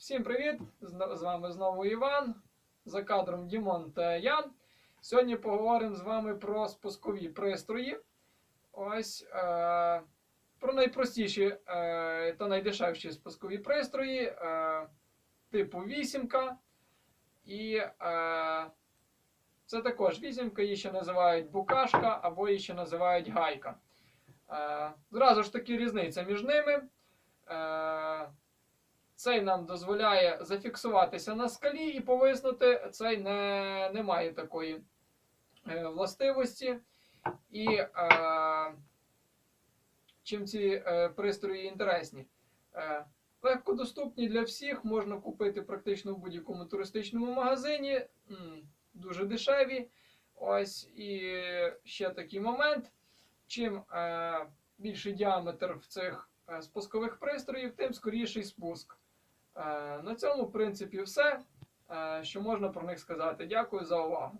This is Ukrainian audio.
Всім привіт! З вами знову Іван. За кадром Дімон та Ян. Сьогодні поговоримо з вами про спускові пристрої. Ось е, про найпростіші е, та найдешевші спускові пристрої е, типу вісімка. І е, це також вісімка, її ще називають букашка або її ще називають гайка. Е, зразу ж таки різниця між ними. Е, цей нам дозволяє зафіксуватися на скалі і повиснути. Цей не, не має такої е, властивості. І е, чим ці е, пристрої інтересні? Е, легко доступні для всіх, можна купити практично в будь-якому туристичному магазині. М, дуже дешеві. Ось і ще такий момент. Чим е, більший діаметр в цих е, спускових пристроїв, тим скоріший спуск. Е, на цьому, в принципі, все, е, що можна про них сказати. Дякую за увагу.